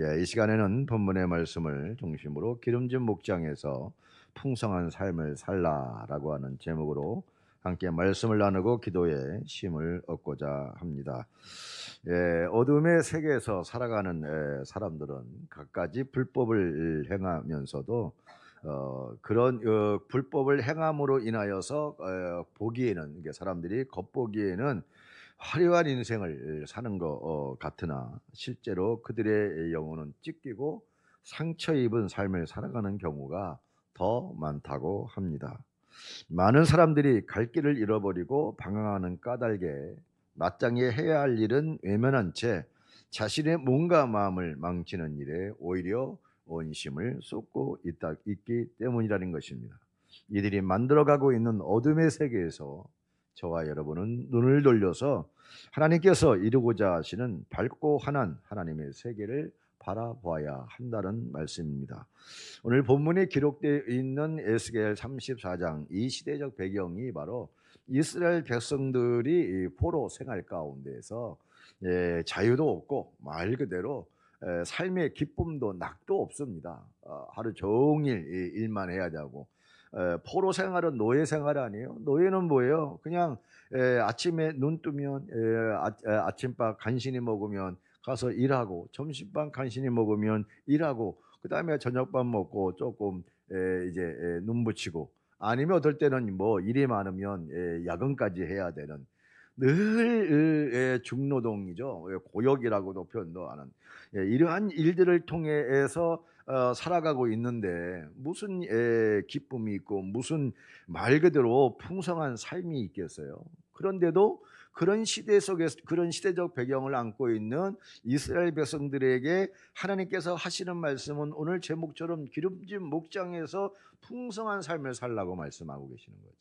예, 이 시간에는 본문의 말씀을 중심으로 기름진 목장에서 풍성한 삶을 살라라고 하는 제목으로 함께 말씀을 나누고 기도에 힘을 얻고자 합니다. 예, 어둠의 세계에서 살아가는 예, 사람들은 갖가지 불법을 행하면서도 어, 그런 어, 불법을 행함으로 인하여서 어, 보기에는 사람들이 겉보기에는 화려한 인생을 사는 것 어, 같으나 실제로 그들의 영혼은 찢기고 상처 입은 삶을 살아가는 경우가 더 많다고 합니다. 많은 사람들이 갈 길을 잃어버리고 방황하는 까닭에 마땅히 해야 할 일은 외면한 채 자신의 몸과 마음을 망치는 일에 오히려 원심을 쏟고 있다, 있기 때문이라는 것입니다. 이들이 만들어가고 있는 어둠의 세계에서 저와 여러분은 눈을 돌려서 하나님께서 이루고자 하시는 밝고 환한 하나님의 세계를 바라보아야 한다는 말씀입니다. 오늘 본문에 기록되어 있는 에스겔 34장 이 시대적 배경이 바로 이스라엘 백성들이 포로 생활 가운데서 예, 자유도 없고 말 그대로 삶의 기쁨도 낙도 없습니다. 어, 하루 종일 일만 해야 되고 포로 생활은 노예 생활 아니에요. 노예는 뭐예요? 그냥 아침에 눈 뜨면 아, 아침밥 간신히 먹으면 가서 일하고 점심밥 간신히 먹으면 일하고 그 다음에 저녁밥 먹고 조금 이제 눈 붙이고 아니면 어떨 때는 뭐 일이 많으면 야근까지 해야 되는 늘 중노동이죠. 고역이라고도 표현도 하는 이러한 일들을 통해서 어, 살아가고 있는데 무슨 기쁨이 있고 무슨 말 그대로 풍성한 삶이 있겠어요. 그런데도 그런 시대 속에서 그런 시대적 배경을 안고 있는 이스라엘 백성들에게 하나님께서 하시는 말씀은 오늘 제목처럼 기름진 목장에서 풍성한 삶을 살라고 말씀하고 계시는 거죠.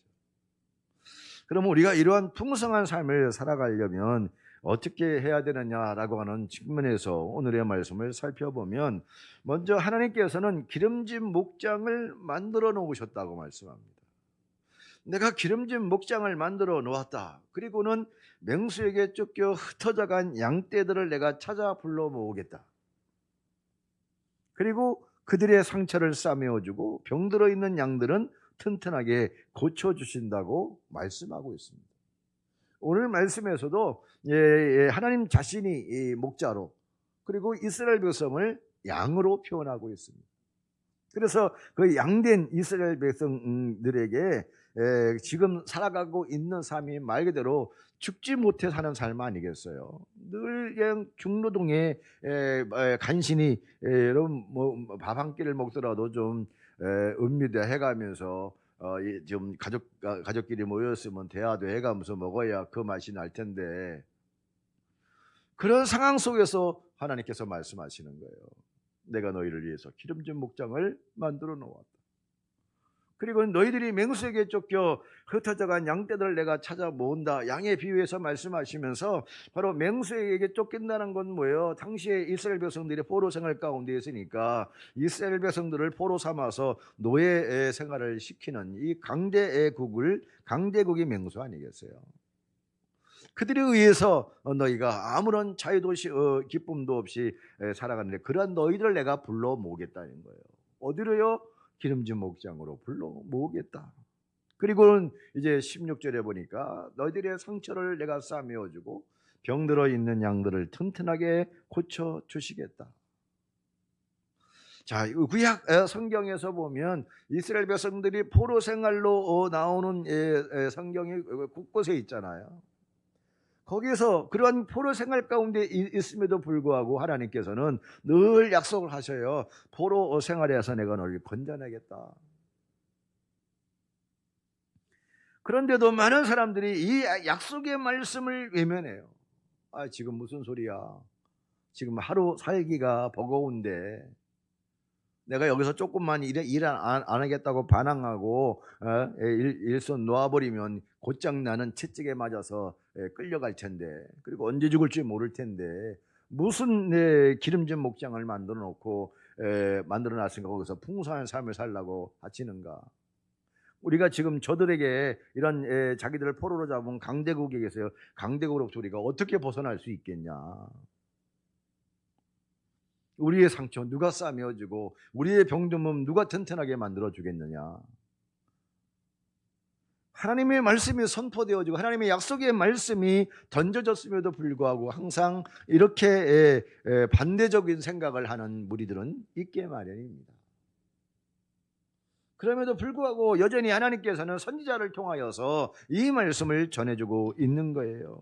그러면 우리가 이러한 풍성한 삶을 살아가려면 어떻게 해야 되느냐라고 하는 측면에서 오늘의 말씀을 살펴보면 먼저 하나님께서는 기름진 목장을 만들어 놓으셨다고 말씀합니다. 내가 기름진 목장을 만들어 놓았다. 그리고는 맹수에게 쫓겨 흩어져 간 양떼들을 내가 찾아 불러 모으겠다. 그리고 그들의 상처를 싸매어주고 병들어 있는 양들은 튼튼하게 고쳐주신다고 말씀하고 있습니다. 오늘 말씀에서도 예, 예, 하나님 자신이 목자로 그리고 이스라엘 백성을 양으로 표현하고 있습니다. 그래서 그 양된 이스라엘 백성들에게 지금 살아가고 있는 삶이 말 그대로 죽지 못해 사는 삶 아니겠어요? 늘 그냥 중노동에 간신히 뭐밥 한 끼를 먹더라도 좀 음미대 해가면서 어, 좀 가족 가족끼리 모였으면 대화도 해가면서 먹어야 그 맛이 날 텐데 그런 상황 속에서 하나님께서 말씀하시는 거예요. 내가 너희를 위해서 기름진 목장을 만들어 놓았다. 그리고 너희들이 맹수에게 쫓겨 흩어져간 양떼들을 내가 찾아 모은다. 양의 비유에서 말씀하시면서 바로 맹수에게 쫓긴다는 건 뭐예요? 당시에 이스라엘 백성들이 포로 생활 가운데 있으니까 이스라엘 백성들을 포로 삼아서 노예 생활을 시키는 이 강대국을 강대국이 맹수 아니겠어요? 그들에 의해서 너희가 아무런 자유도 어, 기쁨도 없이 살아가는데 그러한 너희들을 내가 불러 모으겠다는 거예요. 어디로요? 기름진 목장으로 불러 모으겠다. 그리고는 이제 16절에 보니까 너희들의 상처를 내가 싸매어 주고 병들어 있는 양들을 튼튼하게 고쳐 주시겠다. 자, 구약 성경에서 보면 이스라엘 백성들이 포로 생활로 어, 나오는 성경이 곳곳에 있잖아요. 거기에서 그러한 포로 생활 가운데 있음에도 불구하고 하나님께서는 늘 약속을 하셔요. 포로 생활에서 내가 너를 건져내겠다. 그런데도 많은 사람들이 이 약속의 말씀을 외면해요. 아, 지금 무슨 소리야? 지금 하루 살기가 버거운데 내가 여기서 조금만 일, 일 안 안 하겠다고 반항하고 어? 일, 일손 놓아버리면 곧장 나는 채찍에 맞아서 예, 끌려갈 텐데 그리고 언제 죽을지 모를 텐데 무슨 네, 기름진 목장을 만들어 놓고 에, 만들어 놨으니까 거기서 풍성한 삶을 살라고 하시는가? 우리가 지금 저들에게 이런 에, 자기들을 포로로 잡은 강대국에 계세요. 강대국으로부터 우리가 어떻게 벗어날 수 있겠냐? 우리의 상처 누가 싸매어주고 우리의 병든 누가 튼튼하게 만들어 주겠느냐? 하나님의 말씀이 선포되어지고 하나님의 약속의 말씀이 던져졌음에도 불구하고 항상 이렇게 반대적인 생각을 하는 무리들은 있게 마련입니다. 그럼에도 불구하고 여전히 하나님께서는 선지자를 통하여서 이 말씀을 전해주고 있는 거예요.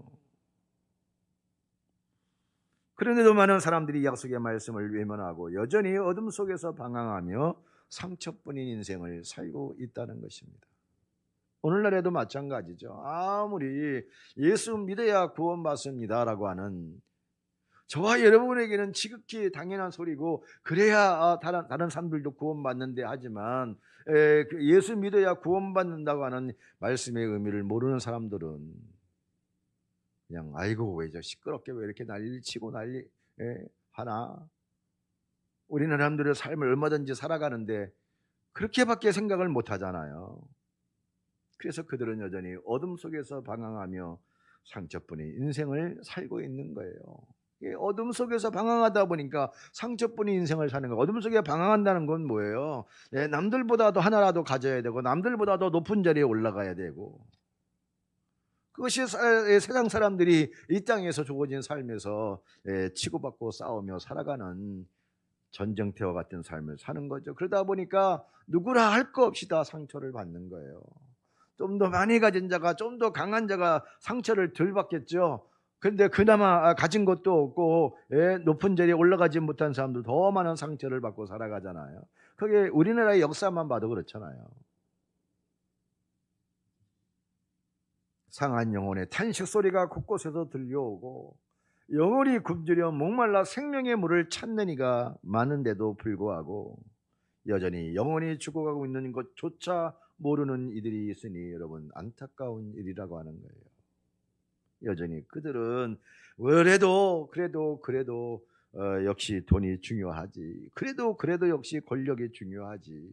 그런데도 많은 사람들이 약속의 말씀을 외면하고 여전히 어둠 속에서 방황하며 상처뿐인 인생을 살고 있다는 것입니다. 오늘날에도 마찬가지죠. 아무리 예수 믿어야 구원받습니다라고 하는 저와 여러분에게는 지극히 당연한 소리고 그래야 아, 다른 다른 사람들도 구원받는데 하지만 그 예수 믿어야 구원받는다고 하는 말씀의 의미를 모르는 사람들은 그냥 아이고 왜 저 시끄럽게 왜 이렇게 난리 치고 난리 하나 우리는 사람들의 삶을 얼마든지 살아가는데 그렇게밖에 생각을 못 하잖아요. 그래서 그들은 여전히 어둠 속에서 방황하며 상처뿐인 인생을 살고 있는 거예요. 어둠 속에서 방황하다 보니까 상처뿐인 인생을 사는 거예요. 어둠 속에 방황한다는 건 뭐예요? 네, 남들보다도 하나라도 가져야 되고 남들보다도 높은 자리에 올라가야 되고 그것이 세상 사람들이 이 땅에서 주어진 삶에서 예, 치고받고 싸우며 살아가는 전쟁터와 같은 삶을 사는 거죠. 그러다 보니까 누구나 할 거 없이 다 상처를 받는 거예요. 좀 더 많이 가진 자가 좀 더 강한 자가 상처를 덜 받겠죠. 그런데 그나마 가진 것도 없고 예, 높은 자리에 올라가지 못한 사람도 더 많은 상처를 받고 살아가잖아요. 그게 우리나라의 역사만 봐도 그렇잖아요. 상한 영혼의 탄식 소리가 곳곳에서 들려오고 영혼이 굶주려 목말라 생명의 물을 찾는 이가 많은데도 불구하고 여전히 영혼이 죽어가고 있는 것조차 모르는 이들이 있으니 여러분 안타까운 일이라고 하는 거예요. 여전히 그들은 그래도 그래도 그래도 어, 역시 돈이 중요하지. 그래도 그래도 역시 권력이 중요하지.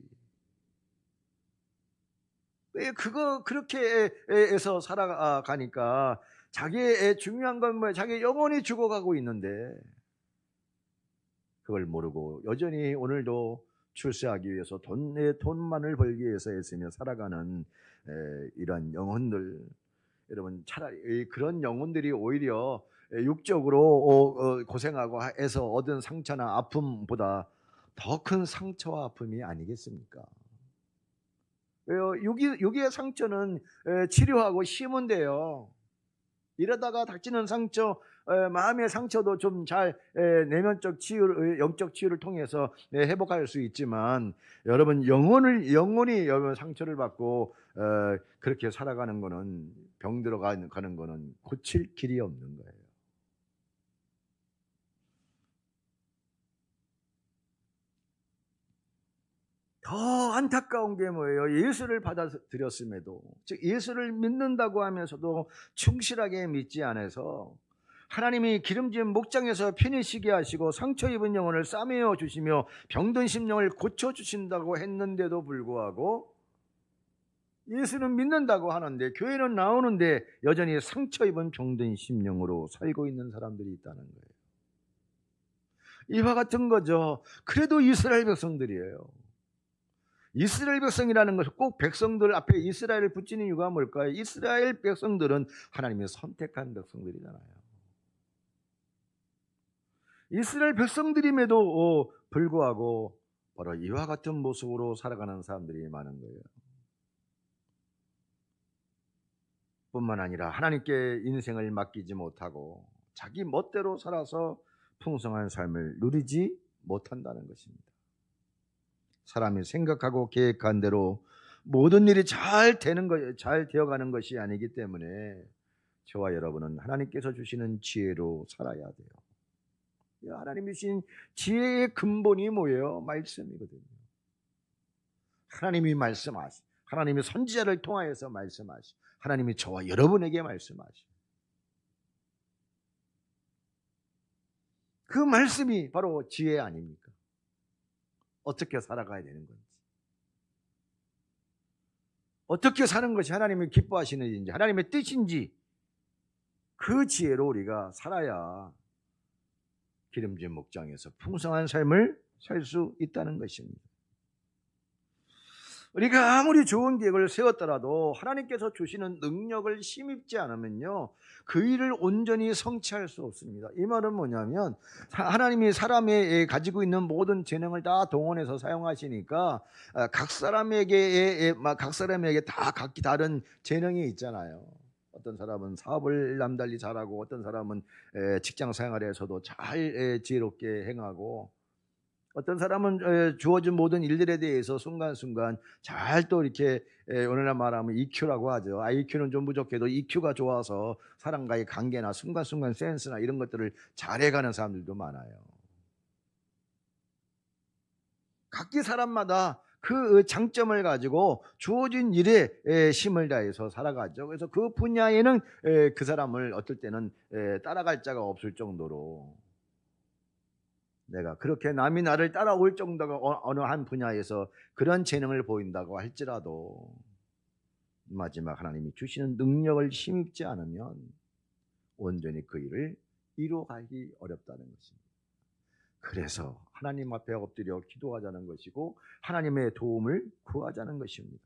왜 그거 그렇게 해서 살아가니까 자기의 중요한 건 뭐야? 자기 영혼이 죽어가고 있는데 그걸 모르고 여전히 오늘도 출세하기 위해서 돈의 돈만을 벌기 위해서 애쓰며 살아가는 이런 영혼들 여러분 차라리 그런 영혼들이 오히려 육적으로 어, 어, 고생하고 해서 얻은 상처나 아픔보다 더 큰 상처와 아픔이 아니겠습니까? 왜요? 여기, 여기의 상처는 치료하고 심으면 돼요. 이러다가 닥치는 상처, 마음의 상처도 좀 잘 내면적 치유, 영적 치유를 통해서 회복할 수 있지만 여러분 영혼을 영혼이 여러분 상처를 받고 그렇게 살아가는 거는 병 들어가는 거는 고칠 길이 없는 거예요. 더 안타까운 게 뭐예요? 예수를 받아들였음에도, 즉 예수를 믿는다고 하면서도 충실하게 믿지 않아서 하나님이 기름진 목장에서 편히 쉬게 하시고 상처 입은 영혼을 싸매어 주시며 병든 심령을 고쳐 주신다고 했는데도 불구하고 예수는 믿는다고 하는데 교회는 나오는데 여전히 상처 입은 병든 심령으로 살고 있는 사람들이 있다는 거예요. 이와 같은 거죠. 그래도 이스라엘 백성들이에요. 이스라엘 백성이라는 것은 꼭 백성들 앞에 이스라엘을 붙이는 이유가 뭘까요? 이스라엘 백성들은 하나님이 선택한 백성들이잖아요. 이스라엘 백성들임에도 어, 불구하고 바로 이와 같은 모습으로 살아가는 사람들이 많은 거예요. 뿐만 아니라 하나님께 인생을 맡기지 못하고 자기 멋대로 살아서 풍성한 삶을 누리지 못한다는 것입니다. 사람이 생각하고 계획한 대로 모든 일이 잘 되는 것, 잘 되어가는 것이 아니기 때문에 저와 여러분은 하나님께서 주시는 지혜로 살아야 돼요. 하나님이 주신 지혜의 근본이 뭐예요? 말씀이거든요. 하나님이 말씀하시, 하나님이 선지자를 통하여서 말씀하시, 하나님이 저와 여러분에게 말씀하시. 그 말씀이 바로 지혜 아닙니까? 어떻게 살아가야 되는 건지. 어떻게 사는 것이 하나님이 기뻐하시는지, 하나님의 뜻인지, 그 지혜로 우리가 살아야 기름진 목장에서 풍성한 삶을 살 수 있다는 것입니다. 우리가 아무리 좋은 계획을 세웠더라도 하나님께서 주시는 능력을 힘입지 않으면요. 그 일을 온전히 성취할 수 없습니다. 이 말은 뭐냐면 하나님이 사람이 가지고 있는 모든 재능을 다 동원해서 사용하시니까 아, 각 사람에게 각 사람에게 다 각기 다른 재능이 있잖아요. 어떤 사람은 사업을 남달리 잘하고 어떤 사람은 직장 생활에서도 잘 지혜롭게 행하고 어떤 사람은 주어진 모든 일들에 대해서 순간순간 잘 또 이렇게 오늘날 말하면 EQ라고 하죠. IQ는 좀 부족해도 EQ가 좋아서 사람과의 관계나 순간순간 센스나 이런 것들을 잘해가는 사람들도 많아요. 각기 사람마다 그 장점을 가지고 주어진 일에 힘을 다해서 살아가죠. 그래서 그 분야에는 그 사람을 어떨 때는 따라갈 자가 없을 정도로 내가 그렇게 남이 나를 따라올 정도가 어, 어느 한 분야에서 그런 재능을 보인다고 할지라도 마지막 하나님이 주시는 능력을 힘입지 않으면 온전히 그 일을 이루어가기 어렵다는 것입니다. 그래서 하나님 앞에 엎드려 기도하자는 것이고 하나님의 도움을 구하자는 것입니다.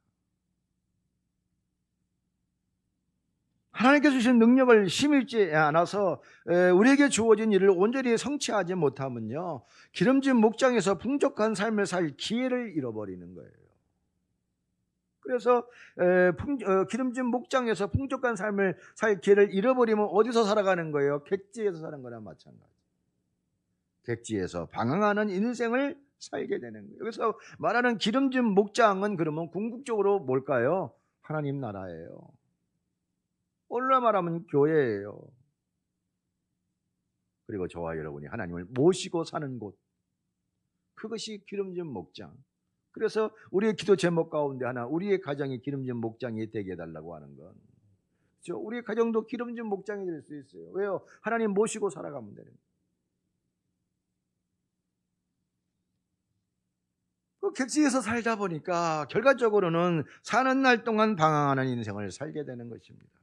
하나님께서 주신 능력을 힘입지 않아서 우리에게 주어진 일을 온전히 성취하지 못하면요 기름진 목장에서 풍족한 삶을 살 기회를 잃어버리는 거예요. 그래서 어, 기름진 목장에서 풍족한 삶을 살 기회를 잃어버리면 어디서 살아가는 거예요? 객지에서 사는 거나 마찬가지. 객지에서 방황하는 인생을 살게 되는 거예요. 그래서 말하는 기름진 목장은 그러면 궁극적으로 뭘까요? 하나님 나라예요. 오늘날 말하면 교회예요. 그리고 저와 여러분이 하나님을 모시고 사는 곳. 그것이 기름진 목장. 그래서 우리의 기도 제목 가운데 하나, 우리의 가정이 기름진 목장이 되게 해달라고 하는 건. 그렇죠? 우리의 가정도 기름진 목장이 될 수 있어요. 왜요? 하나님 모시고 살아가면 되는 거예요. 그 객지에서 살다 보니까 결과적으로는 사는 날 동안 방황하는 인생을 살게 되는 것입니다.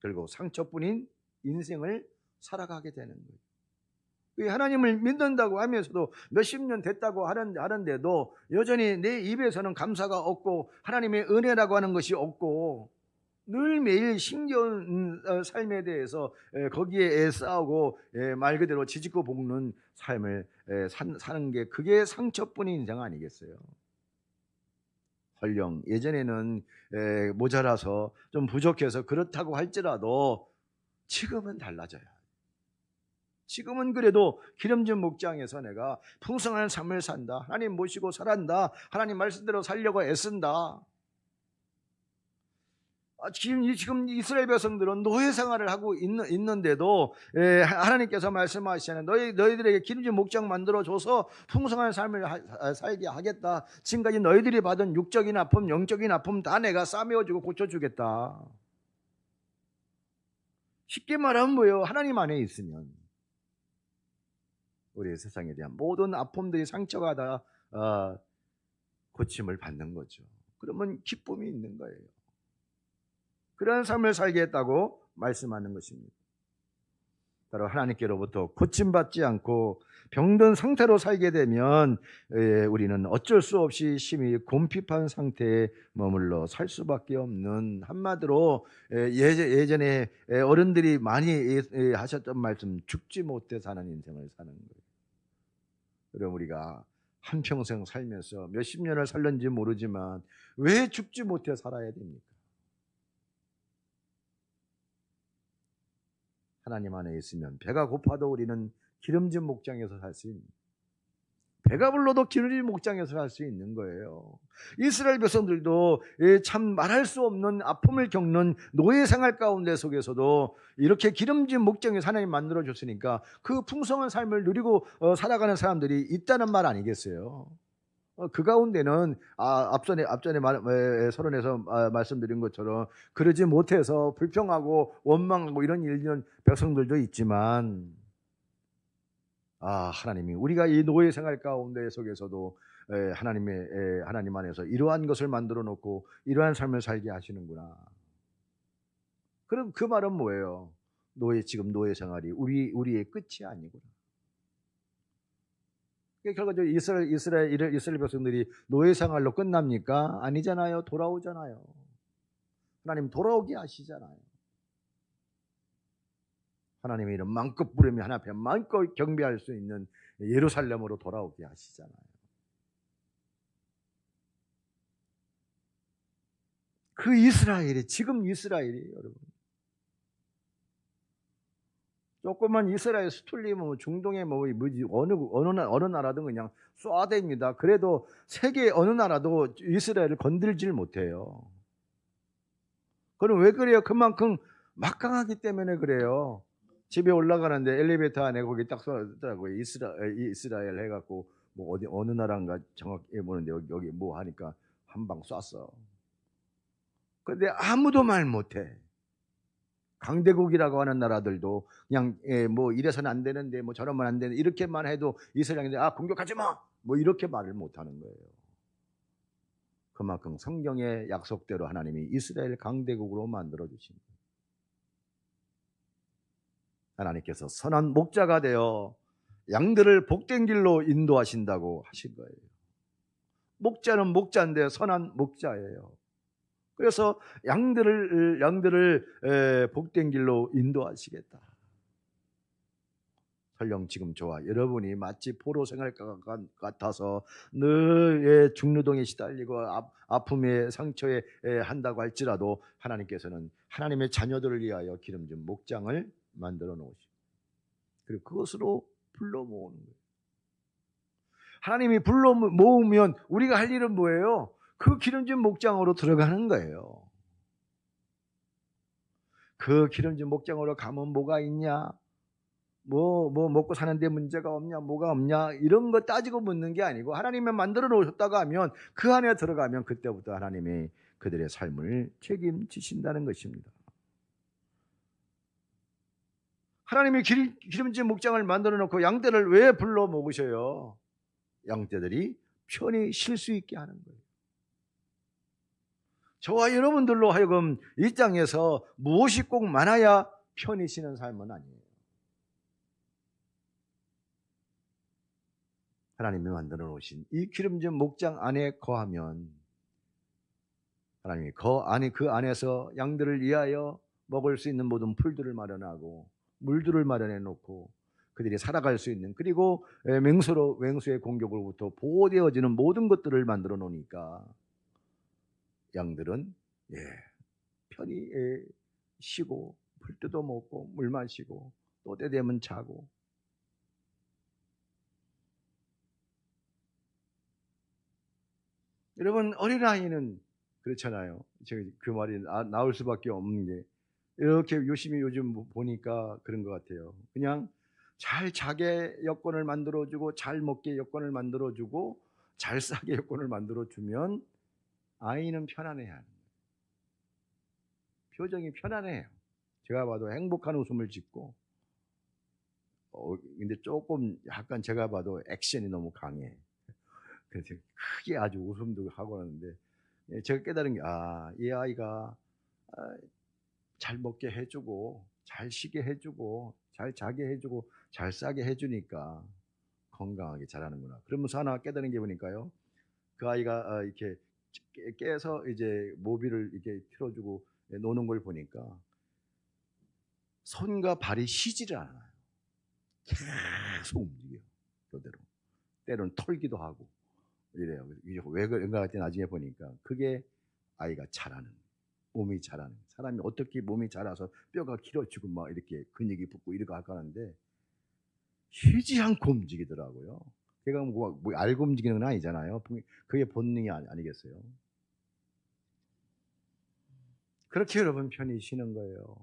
결국 상처뿐인 인생을 살아가게 되는 거예요. 하나님을 믿는다고 하면서도 몇십 년 됐다고 하는데도 여전히 내 입에서는 감사가 없고 하나님의 은혜라고 하는 것이 없고 늘 매일 힘겨운 어, 삶에 대해서 거기에 싸우고 말 그대로 지지고 볶는 삶을 사는 게 그게 상처뿐인 인생 아니겠어요? 헐령 예전에는 모자라서 좀 부족해서 그렇다고 할지라도 지금은 달라져요. 지금은 그래도 기름진 목장에서 내가 풍성한 삶을 산다. 하나님 모시고 살았다. 하나님 말씀대로 살려고 애쓴다. 아, 지금, 지금 이스라엘 백성들은 노예 생활을 하고 있는, 있는데도 에, 하나님께서 말씀하시는 너희, 너희들에게 기름진 목장 만들어 줘서 풍성한 삶을 하, 아, 살게 하겠다. 지금까지 너희들이 받은 육적인 아픔, 영적인 아픔 다 내가 싸매어주고 고쳐주겠다. 쉽게 말하면 뭐예요? 하나님 안에 있으면 우리 세상에 대한 모든 아픔들이 상처가 다 어, 고침을 받는 거죠. 그러면 기쁨이 있는 거예요. 그런 삶을 살게 했다고 말씀하는 것입니다. 따로 하나님께로부터 고침받지 않고 병든 상태로 살게 되면 우리는 어쩔 수 없이 심히 곰핍한 상태에 머물러 살 수밖에 없는 한마디로 예전에 어른들이 많이 하셨던 말씀 죽지 못해 사는 인생을 사는 거예요. 그럼 우리가 한평생 살면서 몇십 년을 살는지 모르지만 왜 죽지 못해 살아야 됩니까? 하나님 안에 있으면 배가 고파도 우리는 기름진 목장에서 살 수 있는 배가 불러도 기름진 목장에서 살 수 있는 거예요. 이스라엘 백성들도 참 말할 수 없는 아픔을 겪는 노예 생활 가운데 속에서도 이렇게 기름진 목장에서 하나님 만들어 줬으니까 그 풍성한 삶을 누리고 어, 살아가는 사람들이 있다는 말 아니겠어요? 어, 그 가운데는 아, 앞전에 앞전에 말, 서론에서 아, 말씀드린 것처럼 그러지 못해서 불평하고 원망하고 이런 일들은 백성들도 있지만 아 하나님이 우리가 이 노예 생활 가운데 속에서도 하나님의 하나님 안에서 이러한 것을 만들어 놓고 이러한 삶을 살게 하시는구나. 그럼 그 말은 뭐예요? 노예 지금 노예 생활이 우리 우리의 끝이 아니구나. 그게 결과적으로 이스라엘 이스라엘 이스라엘 백성들이 노예 생활로 끝납니까? 아니잖아요. 돌아오잖아요. 하나님 돌아오게 하시잖아요. 하나님의 이름 마음껏 부르며 하나 앞에 마음껏 경배할 수 있는 예루살렘으로 돌아오게 하시잖아요. 그 이스라엘이 지금 이스라엘이 여러분. 조금만 이스라엘 수틀리면 뭐 중동에 뭐 뭐지 어느 어느 나- 어느 나라든 그냥 쏴댑니다. 그래도 세계 어느 나라도 이스라엘을 건들질 못해요. 그럼 왜 그래요? 그만큼 막강하기 때문에 그래요. 집에 올라가는데 엘리베이터 안에 거기 딱 써있더라고요. 이스라엘, 이스라엘 해갖고 뭐 어디 어느 나라인가 정확히 모르는데 여기, 여기 뭐 하니까 한 방 쐈어. 근데 아무도 말 못해. 강대국이라고 하는 나라들도 그냥 예, 뭐 이래서는 안 되는데 뭐 저러면 안 되는데 이렇게만 해도 이스라엘인데 아 공격하지 마. 뭐 이렇게 말을 못 하는 거예요. 그만큼 성경의 약속대로 하나님이 이스라엘 강대국으로 만들어 주신. 하나님께서 선한 목자가 되어 양들을 복된 길로 인도하신다고 하신 거예요. 목자는 목자인데 선한 목자예요. 그래서 양들을 양들을 에, 복된 길로 인도하시겠다. 설령 지금 저와 여러분이 마치 포로 생활과 같아서 늘 예, 중노동에 시달리고 아, 아픔에 상처에 에, 한다고 할지라도 하나님께서는 하나님의 자녀들을 위하여 기름진 목장을 만들어 놓으시고 그리고 그것으로 불러 모으는 거예요. 하나님이 불러 모으면 우리가 할 일은 뭐예요? 그 기름진 목장으로 들어가는 거예요. 그 기름진 목장으로 가면 뭐가 있냐? 뭐, 뭐 먹고 사는데 문제가 없냐? 뭐가 없냐? 이런 거 따지고 묻는 게 아니고 하나님이 만들어 놓으셨다고 하면 그 안에 들어가면 그때부터 하나님이 그들의 삶을 책임지신다는 것입니다. 하나님이 기름진 목장을 만들어 놓고 양떼를 왜 불러 먹으셔요? 양떼들이 편히 쉴 수 있게 하는 거예요. 저와 여러분들로 하여금 이 땅에서 무엇이 꼭 많아야 편히 쉬는 삶은 아니에요. 하나님이 만들어 놓으신 이 기름진 목장 안에 거하면 하나님이 그 안에 그 안에서 양들을 위하여 먹을 수 있는 모든 풀들을 마련하고 물들을 마련해 놓고 그들이 살아갈 수 있는 그리고 맹수로 맹수의 공격으로부터 보호되어지는 모든 것들을 만들어 놓으니까 양들은 예, 편히 예, 쉬고 풀 뜯어 먹고 물 마시고 또 때 되면 자고 여러분 어린아이는 그렇잖아요. 그 말이 나 올 수밖에 없는 게 이렇게 열심히 요즘 보니까 그런 것 같아요. 그냥 잘 자게 여건을 만들어주고 잘 먹게 여건을 만들어주고 잘 싸게 여건을 만들어주면 아이는 편안해야 하는 거예요. 표정이 편안해요. 제가 봐도 행복한 웃음을 짓고 어, 근데 조금 약간 제가 봐도 액션이 너무 강해. 그래서 크게 아주 웃음도 하고 하는데 예, 제가 깨달은 게 아, 이 아이가 아, 잘 먹게 해주고 잘 쉬게 해주고 잘 자게 해주고 잘 싸게 해주니까 건강하게 자라는구나. 그러면서 하나 깨달은 게 보니까요. 그 아이가 아, 이렇게 깨서 이제 모비를 이렇게 틀어주고 노는 걸 보니까 손과 발이 쉬지를 않아요. 계속 움직여요. 그대로. 때로는 털기도 하고 이래요. 왜 그런가 했더니 나중에 보니까 그게 아이가 자라는 몸이 자라는 사람이 어떻게 몸이 자라서 뼈가 길어지고 막 이렇게 근육이 붙고 이렇게 하는데 쉬지 않고 움직이더라고요. 걔가 뭐, 뭐 알고 움직이는 건 아니잖아요. 그게 본능이 아니, 아니 겠어요? 그렇게 여러분 편히 쉬는 거예요.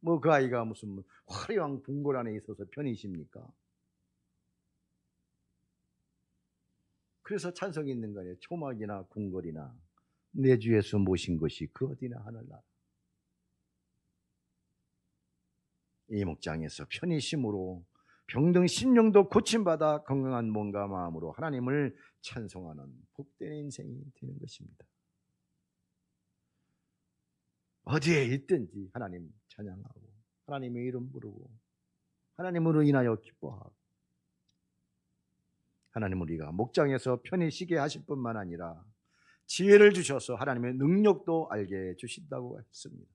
뭐 그 아이가 무슨 화려한 궁궐 안에 있어서 편히 쉽니까? 그래서 찬성이 있는 거예요. 초막이나 궁궐이나 내주 예수 모신 것이 그 어디나 하늘나라. 이 목장에서 편히 심으로 병든 심령도 고침받아 건강한 몸과 마음으로 하나님을 찬송하는 복된 인생이 되는 것입니다. 어디에 있든지 하나님 찬양하고 하나님의 이름 부르고 하나님으로 인하여 기뻐하고 하나님 우리가 목장에서 편히 쉬게 하실 뿐만 아니라 지혜를 주셔서 하나님의 능력도 알게 주신다고 했습니다.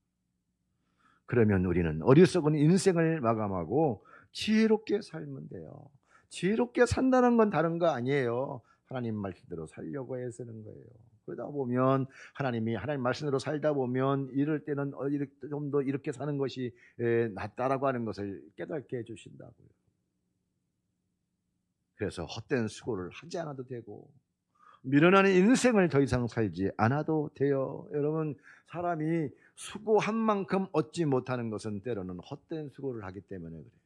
그러면 우리는 어리석은 인생을 마감하고 지혜롭게 살면 돼요. 지혜롭게 산다는 건 다른 거 아니에요. 하나님 말씀대로 살려고 애쓰는 거예요. 그러다 보면 하나님이 하나님 말씀대로 살다 보면 이럴 때는 좀 더 이렇게 사는 것이 에, 낫다라고 하는 것을 깨닫게 해주신다고요. 그래서 헛된 수고를 하지 않아도 되고 미련한 인생을 더 이상 살지 않아도 돼요. 여러분 사람이 수고한 만큼 얻지 못하는 것은 때로는 헛된 수고를 하기 때문에 그래요.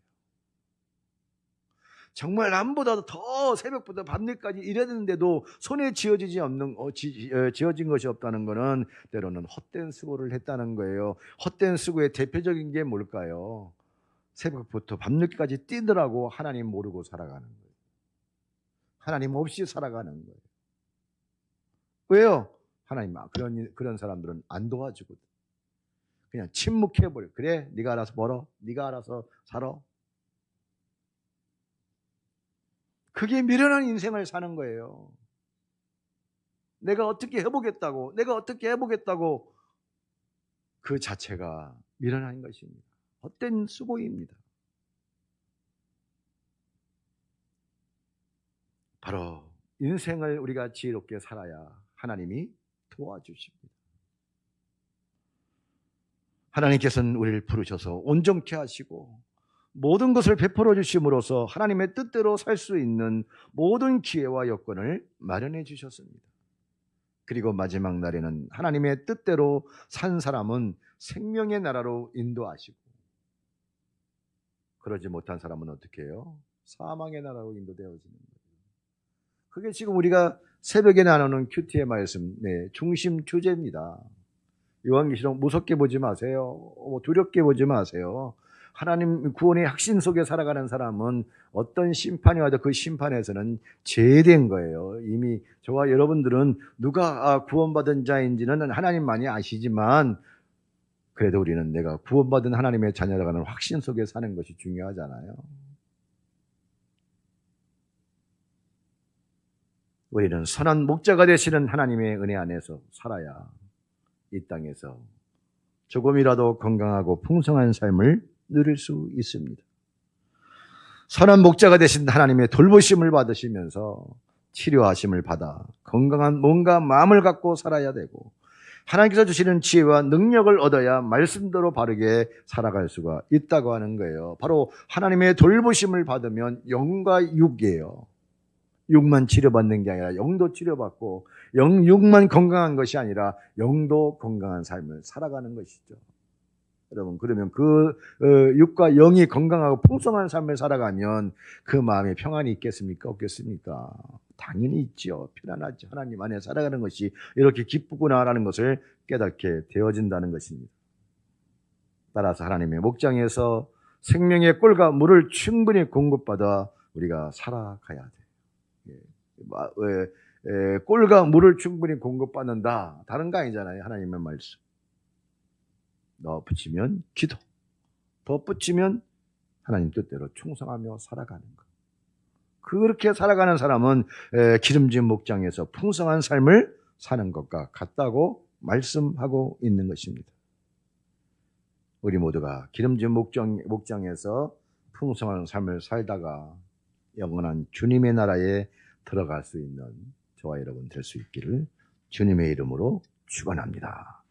정말 남보다 더 새벽부터 밤늦까지 일해야 되는데도 손에 쥐어지지 없는 어, 지, 어, 쥐어진 것이 없다는 것은 때로는 헛된 수고를 했다는 거예요. 헛된 수고의 대표적인 게 뭘까요? 새벽부터 밤늦게까지 뛰더라고 하나님 모르고 살아가는 거예요. 하나님 없이 살아가는 거예요. 왜요? 하나님 아, 그런 그런 사람들은 안 도와주거든. 그냥 침묵해 버려. 그래, 네가 알아서 벌어, 네가 알아서 살아. 그게 미련한 인생을 사는 거예요. 내가 어떻게 해보겠다고, 내가 어떻게 해보겠다고 그 자체가 미련한 것입니다. 헛된 수고입니다. 바로 인생을 우리가 지혜롭게 살아야 하나님이 도와주십니다. 하나님께서는 우리를 부르셔서 온전케 하시고 모든 것을 베풀어 주심으로써 하나님의 뜻대로 살 수 있는 모든 기회와 여건을 마련해 주셨습니다. 그리고 마지막 날에는 하나님의 뜻대로 산 사람은 생명의 나라로 인도하시고 그러지 못한 사람은 어떻게 해요? 사망의 나라로 인도되어지는 거예요. 그게 지금 우리가 새벽에 나누는 큐티의 말씀, 네, 중심 주제입니다. 요한계시록 무섭게 보지 마세요. 뭐 두렵게 보지 마세요. 하나님 구원의 확신 속에 살아가는 사람은 어떤 심판이 와도 그 심판에서는 제된 거예요. 이미 저와 여러분들은 누가 아, 구원받은 자인지는 하나님만이 아시지만 그래도 우리는 내가 구원받은 하나님의 자녀라는 확신 속에 사는 것이 중요하잖아요. 우리는 선한 목자가 되시는 하나님의 은혜 안에서 살아야 이 땅에서 조금이라도 건강하고 풍성한 삶을 누릴 수 있습니다. 선한 목자가 되신 하나님의 돌보심을 받으시면서 치료하심을 받아 건강한 몸과 마음을 갖고 살아야 되고 하나님께서 주시는 지혜와 능력을 얻어야 말씀대로 바르게 살아갈 수가 있다고 하는 거예요. 바로 하나님의 돌보심을 받으면 영과 육이에요. 육만 치료받는 게 아니라 영도 치료받고 영, 육만 건강한 것이 아니라 영도 건강한 삶을 살아가는 것이죠. 여러분 그러면 그 어, 육과 영이 건강하고 풍성한 삶을 살아가면 그 마음에 평안이 있겠습니까? 없겠습니까? 당연히 있죠. 편안하죠. 하나님 안에 살아가는 것이 이렇게 기쁘구나라는 것을 깨닫게 되어진다는 것입니다. 따라서 하나님의 목장에서 생명의 꿀과 물을 충분히 공급받아 우리가 살아가야 돼. 예. 예, 꿀과 물을 충분히 공급받는다. 다른 거 아니잖아요. 하나님의 말씀. 더 붙이면 기도. 더 붙이면 하나님 뜻대로 충성하며 살아가는 것. 그렇게 살아가는 사람은 기름진 목장에서 풍성한 삶을 사는 것과 같다고 말씀하고 있는 것입니다. 우리 모두가 기름진 목장, 목장에서 풍성한 삶을 살다가 영원한 주님의 나라에 들어갈 수 있는 저와 여러분 될 수 있기를 주님의 이름으로 축원합니다.